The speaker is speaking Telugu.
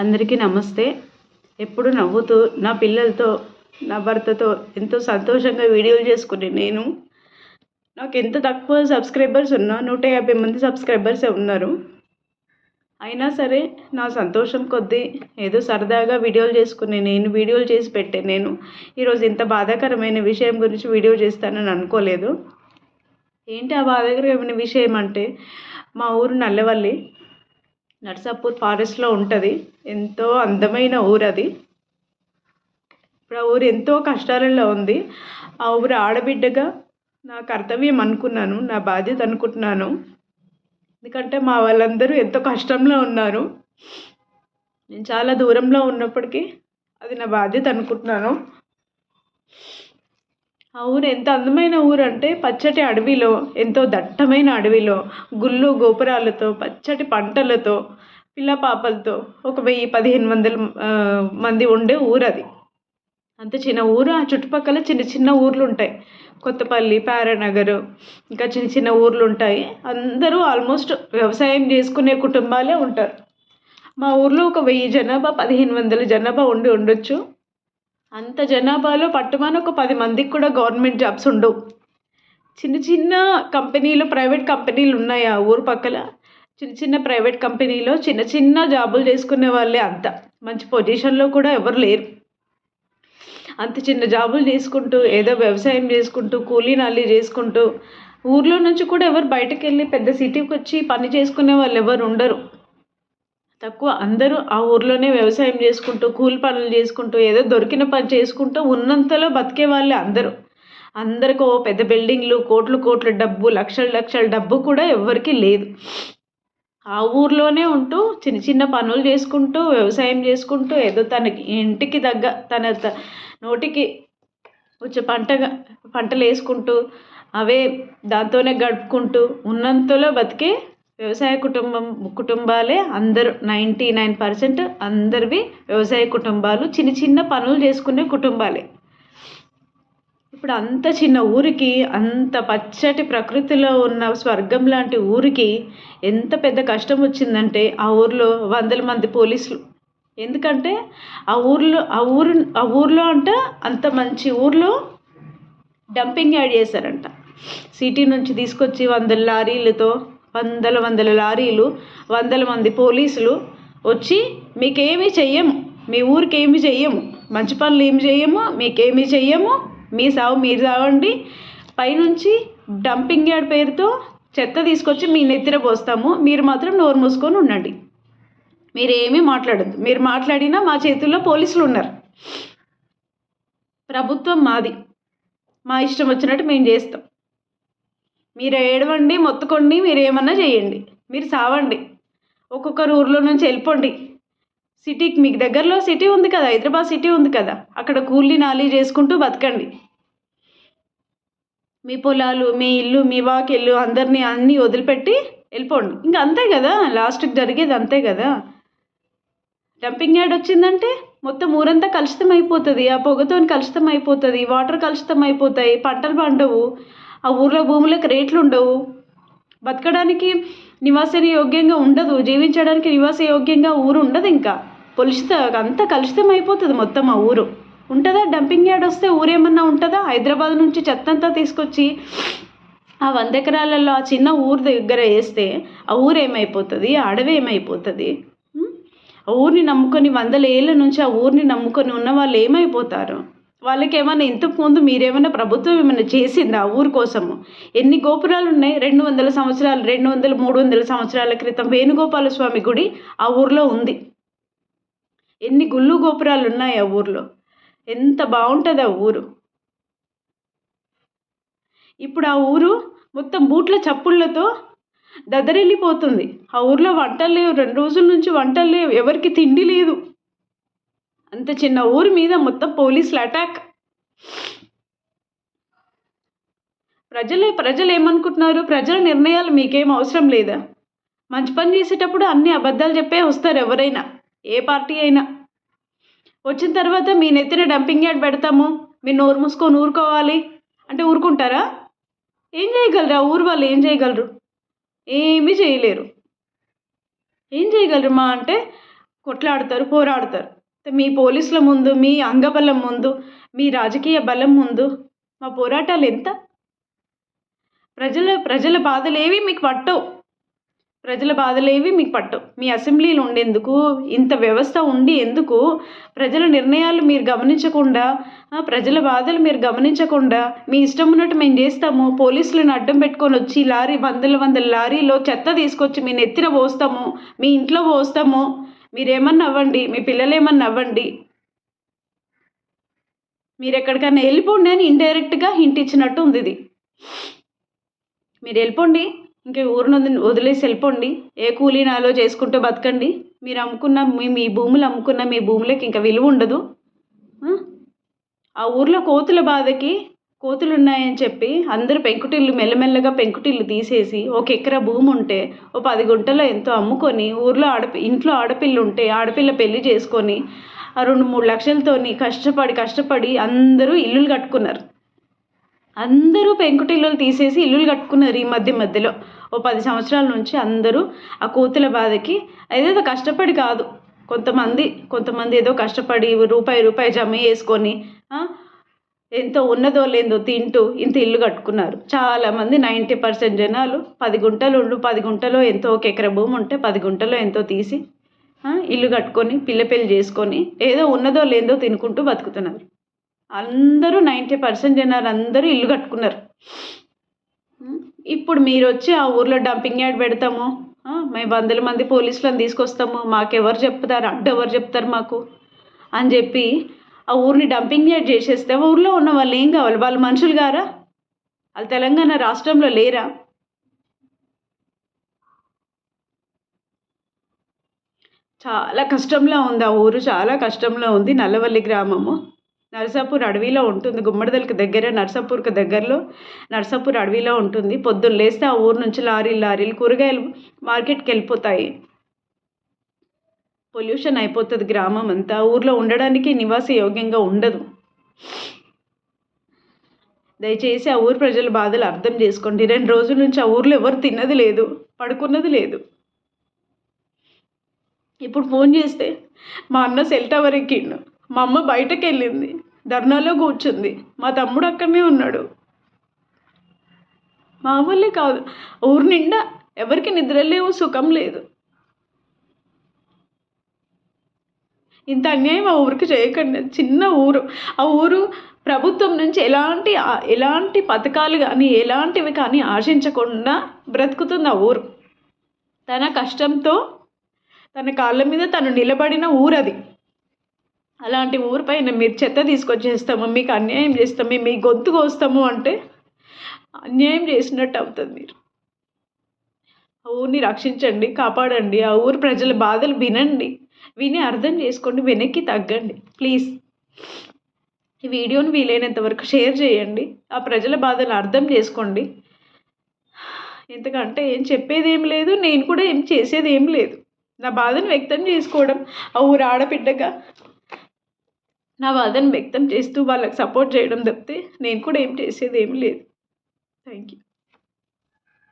అందరికీ నమస్తే. ఎప్పుడు నవ్వుతూ నా పిల్లలతో నా భర్తతో ఎంతో సంతోషంగా వీడియోలు చేసుకునే నేను. నాకు ఎంత తక్కువ సబ్స్క్రైబర్స్ ఉన్నా నూట యాభై మంది సబ్స్క్రైబర్సే ఉన్నారు. అయినా సరే నా సంతోషం కొద్దీ ఏదో సరదాగా వీడియోలు చేసుకునే నేను వీడియోలు చేసి పెట్టే నేను. ఈరోజు ఇంత బాధాకరమైన విషయం గురించి వీడియో చేస్తానని అనుకోలేదు. ఏంటి ఆ బాధాకరమైన విషయం అంటే మా ఊరు నల్లవల్లి. నర్సాపూర్ ఫారెస్ట్లో ఉంటుంది. ఎంతో అందమైన ఊరు అది. ఇప్పుడు ఆ ఊరు ఎంతో కష్టాలలో ఉంది. ఆ ఊరు ఆడబిడ్డగా నా కర్తవ్యం అనుకున్నాను నా బాధ్యత అనుకుంటున్నాను. ఎందుకంటే మా వాళ్ళందరూ ఎంతో కష్టంలో ఉన్నారు. నేను చాలా దూరంలో ఉన్నప్పటికీ అది నా బాధ్యత అనుకుంటున్నాను. ఆ ఊరు ఎంత అందమైన ఊరు అంటే పచ్చటి అడవిలో ఎంతో దట్టమైన అడవిలో గుళ్ళు గోపురాలతో పచ్చటి పంటలతో పిల్ల పాపలతో ఒక వెయ్యి పదిహేను వందల మంది ఉండే ఊరు అది అంత చిన్న ఊరు ఆ చుట్టుపక్కల చిన్న చిన్న ఊర్లు ఉంటాయి కొత్తపల్లి పారానగర్ ఇంకా చిన్న చిన్న ఊర్లు ఉంటాయి అందరూ ఆల్మోస్ట్ వ్యవసాయం చేసుకునే కుటుంబాలే ఉంటారు. మా ఊర్లో ఒక వెయ్యి జనాభా పదిహేను వందల జనాభా ఉండి ఉండొచ్చు. అంత జనాభాలో పట్టుమని ఒక పది మందికి కూడా గవర్నమెంట్ జాబ్స్ ఉండవు. చిన్న చిన్న కంపెనీలు ప్రైవేట్ కంపెనీలు ఉన్నాయి ఆ ఊరు పక్కల. చిన్న చిన్న ప్రైవేట్ కంపెనీలో చిన్న చిన్న జాబులు చేసుకునే వాళ్ళే అంత. మంచి పొజిషన్లో కూడా ఎవరు లేరు. అంత చిన్న జాబులు చేసుకుంటూ ఏదో వ్యవసాయం చేసుకుంటూ కూలీ నాలి చేసుకుంటూ ఊర్లో నుంచి కూడా ఎవరు బయటకు వెళ్ళి పెద్ద సిటీకి వచ్చి పని చేసుకునే వాళ్ళు ఎవరు ఉండరు. తక్కువ అందరూ ఆ ఊర్లోనే వ్యవసాయం చేసుకుంటూ కూలి పనులు చేసుకుంటూ ఏదో దొరికిన పని చేసుకుంటూ ఉన్నంతలో బతికే వాళ్ళే అందరూ. అందరికి ఓ పెద్ద బిల్డింగ్లు కోట్లు కోట్ల డబ్బు లక్షల లక్షల డబ్బు కూడా ఎవ్వరికీ లేదు. ఆ ఊర్లోనే ఉంటూ చిన్న చిన్న పనులు చేసుకుంటూ వ్యవసాయం చేసుకుంటూ ఏదో తనకి ఇంటికి తగ్గ తన త- నోటికి వచ్చే పంటగా పంటలు వేసుకుంటూ అవే దాంతోనే గడుపుకుంటూ ఉన్నంతలో బతికే వ్యవసాయ కుటుంబం కుటుంబాలే అందరూ నైంటీ నైన్ పర్సెంట్ అందరివి వ్యవసాయ కుటుంబాలు చిన్న చిన్న పనులు చేసుకునే కుటుంబాలే. ఇప్పుడు అంత చిన్న ఊరికి అంత పచ్చటి ప్రకృతిలో ఉన్న స్వర్గం లాంటి ఊరికి ఎంత పెద్ద కష్టం వచ్చిందంటే ఆ ఊర్లో వందల మంది పోలీసులు. ఎందుకంటే ఆ ఊర్లో ఆ ఊరు ఆ ఊర్లో అంటే అంత మంచి ఊర్లో డంపింగ్ యాడ్ చేశారంట. సిటీ నుంచి తీసుకొచ్చి వందల లారీలతో వందల వందల లారీలు వందల మంది పోలీసులు వచ్చి మీకేమీ చెయ్యము. మీ ఊరికి ఏమి చెయ్యము. మంచి పనులు ఏమి చెయ్యము? మీకేమీ చెయ్యము. మీ సావు మీరు సావండి. పైనుంచి డంపింగ్ యార్డ్ పేరుతో చెత్త తీసుకొచ్చి మీ నెత్తిన పోస్తాము. మీరు మాత్రం నోరు మూసుకొని ఉండండి. మీరు మాట్లాడద్దు. మీరు మాట్లాడినా మా చేతుల్లో పోలీసులు ఉన్నారు. ప్రభుత్వం మాది. మా ఇష్టం వచ్చినట్టు మేము చేస్తాం. మీరు ఏడవండి మొత్తుకోండి మీరు ఏమన్నా చేయండి. మీరు సావండి. ఒక్కొక్కరు ఊర్లో నుంచి వెళ్ళిపోండి. సిటీకి మీకు దగ్గరలో సిటీ ఉంది కదా హైదరాబాద్ సిటీ ఉంది కదా అక్కడ కూలీ నాలి చేసుకుంటూ బతకండి. మీ పొలాలు మీ ఇల్లు మీ వాకిళ్ళు అందరినీ అన్నీ వదిలిపెట్టి వెళ్ళిపోండి. ఇంకా అంతే కదా లాస్ట్కి జరిగేది అంతే కదా. డంపింగ్ యార్డ్ వచ్చిందంటే మొత్తం ఊరంతా కలుషితం అయిపోతుంది ఆ పొగతో కలుషితం అయిపోతుంది వాటర్ కలుషితం అయిపోతాయి పంటలు పండవు. ఆ ఊర్లో భూములకు రేట్లు ఉండవు. బతకడానికి నివాస యోగ్యంగా ఉండదు. జీవించడానికి నివాస యోగ్యంగా ఊరు ఉండదు ఇంకా. పొలుషిత అంతా కలుషితం అయిపోతుంది మొత్తం ఆ ఊరు. ఉంటుందా? డంపింగ్ యార్డ్ వస్తే ఊరేమన్నా ఉంటుందా? హైదరాబాద్ నుంచి చెత్తంతా తీసుకొచ్చి ఆ వంద ఎకరాలలో ఆ చిన్న ఊరు దగ్గర వేస్తే ఆ ఊరు ఏమైపోతుంది? ఆ అడవి ఏమైపోతుంది? ఆ ఊరిని నమ్ముకొని వందల ఏళ్ళ నుంచి ఆ ఊరిని నమ్ముకొని ఉన్న వాళ్ళు ఏమైపోతారు? వాళ్ళకి ఏమైనా ఇంతకుముందు మీరేమైనా ప్రభుత్వం ఏమైనా చేసిందా ఆ ఊరు కోసము? ఎన్ని గోపురాలు ఉన్నాయి రెండు వందల సంవత్సరాలు రెండు వందల మూడు వందల సంవత్సరాల క్రితం వేణుగోపాల స్వామి గుడి ఆ ఊర్లో ఉంది. ఎన్ని గుళ్ళు గోపురాలు ఉన్నాయి ఆ ఊర్లో? ఎంత బాగుంటుంది ఆ ఊరు? ఇప్పుడు ఆ ఊరు మొత్తం బూట్ల చప్పుళ్ళతో దదరిల్లిపోతుంది ఆ ఊర్లో వంటలు లేవు. రెండు రోజుల నుంచి వంటలు లేవు. ఎవరికి తిండి లేదు. అంత చిన్న ఊరి మీద మొత్తం పోలీసులు అటాక్ ప్రజలే ప్రజలు ఏమనుకుంటున్నారు? ప్రజల నిర్ణయాలు మీకేం అవసరం లేదా? మంచి పని చేసేటప్పుడు అన్ని అబద్ధాలు చెప్పే వస్తారు ఎవరైనా ఏ పార్టీ అయినా. వచ్చిన తర్వాత మీ నెత్తిన డంపింగ్ యార్డ్ పెడతాము మీ నోరు మూసుకొని ఊరుకోవాలి. అంటే ఊరుకుంటారా? ఏం చేయగలరు? ఆ ఊరు వాళ్ళు ఏం చేయగలరు? ఏమీ చేయలేరు. ఏం చేయగలరు మా అంటే కొట్లాడతారు పోరాడతారు. మీ పోలీసుల ముందు మీ అంగబలం ముందు మీ రాజకీయ బలం ముందు మా పోరాటాలు ఎంత? ప్రజల ప్రజల బాధలేవి మీకు పట్టవు. ప్రజల బాధలేవి మీకు పట్టవు. మీ అసెంబ్లీలు ఉండేందుకు ఇంత వ్యవస్థ ఉండి ఎందుకు ప్రజల నిర్ణయాలు మీరు గమనించకుండా ప్రజల బాధలు మీరు గమనించకుండా మీ ఇష్టం ఉన్నట్టు మేము చేస్తాము పోలీసులను అడ్డం పెట్టుకొని వచ్చి లారీ వందల వందల లారీలో చెత్త తీసుకొచ్చి మీ నెత్తిన పోస్తాము మీ ఇంట్లో పోస్తాము మీరేమన్నా అవ్వండి మీ పిల్లలు ఏమన్నా అవ్వండి. మీరు ఎక్కడికైనా వెళ్ళిపోండి అని ఇండైరెక్ట్గా హింట్ ఇచ్చినట్టు ఉంది ఇది. మీరు వెళ్ళిపోండి ఇంకా ఊరిని వదిలేసి వెళ్ళిపోండి. ఏ కూలీ నాలో చేసుకుంటూ బతకండి. మీరు అమ్ముకున్న మీ మీ భూములు అమ్ముకున్న మీ భూములకి ఇంకా విలువ ఉండదు. ఆ ఊర్లో కోతుల బాధకి కోతులు ఉన్నాయని చెప్పి అందరూ పెంకుటిల్లు మెల్లమెల్లగా పెంకుటిల్లు తీసేసి ఒక ఎకరా భూమి ఉంటే ఓ పది గుంటలో ఎంతో అమ్ముకొని ఊర్లో ఆడపి ఇంట్లో ఆడపిల్ల ఉంటే ఆడపిల్ల పెళ్ళి చేసుకొని ఆ రెండు మూడు లక్షలతోని కష్టపడి కష్టపడి అందరూ ఇల్లులు కట్టుకున్నారు. అందరూ పెంకుటిల్లులు తీసేసి ఇల్లులు కట్టుకున్నారు ఈ మధ్య మధ్యలో. ఓ పది సంవత్సరాల నుంచి అందరూ ఆ కోతుల బాధకి అదేదో కష్టపడి కాదు. కొంతమంది కొంతమంది ఏదో కష్టపడి రూపాయి రూపాయి జమ చేసుకొని ఎంతో ఉన్నదో లేదో తింటూ ఇంత ఇల్లు కట్టుకున్నారు. చాలామంది నైంటీ పర్సెంట్ జనాలు పది గుంటలు ఉండు పది గుంటలో ఎంతో ఒక ఎకర భూమి ఉంటే పది గుంటలో ఎంతో తీసి ఇల్లు కట్టుకొని పిల్ల పెళ్ళి చేసుకొని ఏదో ఉన్నదో లేదో తినుకుంటూ బతుకుతున్నారు. అందరూ నైంటీ పర్సెంట్ జనాలు అందరూ ఇల్లు కట్టుకున్నారు. ఇప్పుడు మీరు వచ్చి ఆ ఊర్లో డంపింగ్ యార్డ్ పెడతాము మేము వందల మంది పోలీసులను తీసుకొస్తాము మాకెవరు చెప్తారు అడ్డెవరు ఎవరు చెప్తారు మాకు అని చెప్పి ఆ ఊరిని డంపింగ్ యార్డ్ చేసేస్తే ఊర్లో ఉన్న వాళ్ళు ఏం కావాలి? వాళ్ళు మనుషులు గారా వాళ్ళు తెలంగాణ రాష్ట్రంలో లేరా? చాలా కష్టంలో ఉంది ఆ ఊరు చాలా కష్టంలో ఉంది నల్లవల్లి గ్రామము. నరసాపూర్ అడవిలో ఉంటుంది గుమ్మడిదలకి దగ్గర నరసాపూర్కి దగ్గరలో నరసాపూర్ అడవిలో ఉంటుంది. పొద్దున్న లేస్తే ఆ ఊరు నుంచి లారీలు లారీలు కూరగాయలు మార్కెట్కి వెళ్ళిపోతాయి. పొల్యూషన్ అయిపోతుంది గ్రామం అంతా. ఊర్లో ఉండడానికి నివాస యోగ్యంగా ఉండదు. దయచేసి ఆ ఊరు ప్రజల బాధలు అర్థం చేసుకోండి. రెండు రోజుల నుంచి ఆ ఊర్లో ఎవరు తిన్నది లేదు పడుకున్నది లేదు. ఇప్పుడు ఫోన్ చేస్తే మా అన్న సెల్ టవర్ ఎక్కిండు. మా అమ్మ బయటకు వెళ్ళింది ధర్నాలో కూర్చుంది. మా తమ్ముడు అక్కడనే ఉన్నాడు. మా కాదు. ఊరు నిండా ఎవరికి నిద్ర లేవు సుఖం లేదు. ఇంత అన్యాయం ఆ ఊరికి చేయకండి. చిన్న ఊరు. ఆ ఊరు ప్రభుత్వం నుంచి ఎలాంటి ఎలాంటి పథకాలు కానీ ఎలాంటివి కానీ ఆశించకుండా బ్రతుకుతుంది ఆ ఊరు. తన కష్టంతో తన కాళ్ళ మీద తను నిలబడిన ఊరు అది. అలాంటి ఊరిపైన మీరు చెత్త తీసుకొచ్చేస్తాము మీకు అన్యాయం చేస్తాము మీ గొంతు కోస్తాము అంటే అన్యాయం చేసినట్టు అవుతుంది మీరు. ఆ ఊరిని రక్షించండి కాపాడండి. ఆ ఊరు ప్రజల బాధలు వినండి. విని అర్థం చేసుకోండి వెనక్కి తగ్గండి. ప్లీజ్ ఈ వీడియోని వీలైనంత వరకు షేర్ చేయండి. ఆ ప్రజల బాధను అర్థం చేసుకోండి. ఎందుకంటే ఏం చెప్పేది ఏం లేదు నేను కూడా ఏం చేసేది ఏం లేదు. నా బాధను వ్యక్తం చేసుకోవడం ఆ ఊరు ఆడబిడ్డగా నా బాధను వ్యక్తం చేస్తూ వాళ్ళకి సపోర్ట్ చేయడం తప్పితే నేను కూడా ఏం చేసేది ఏం లేదు. Thank you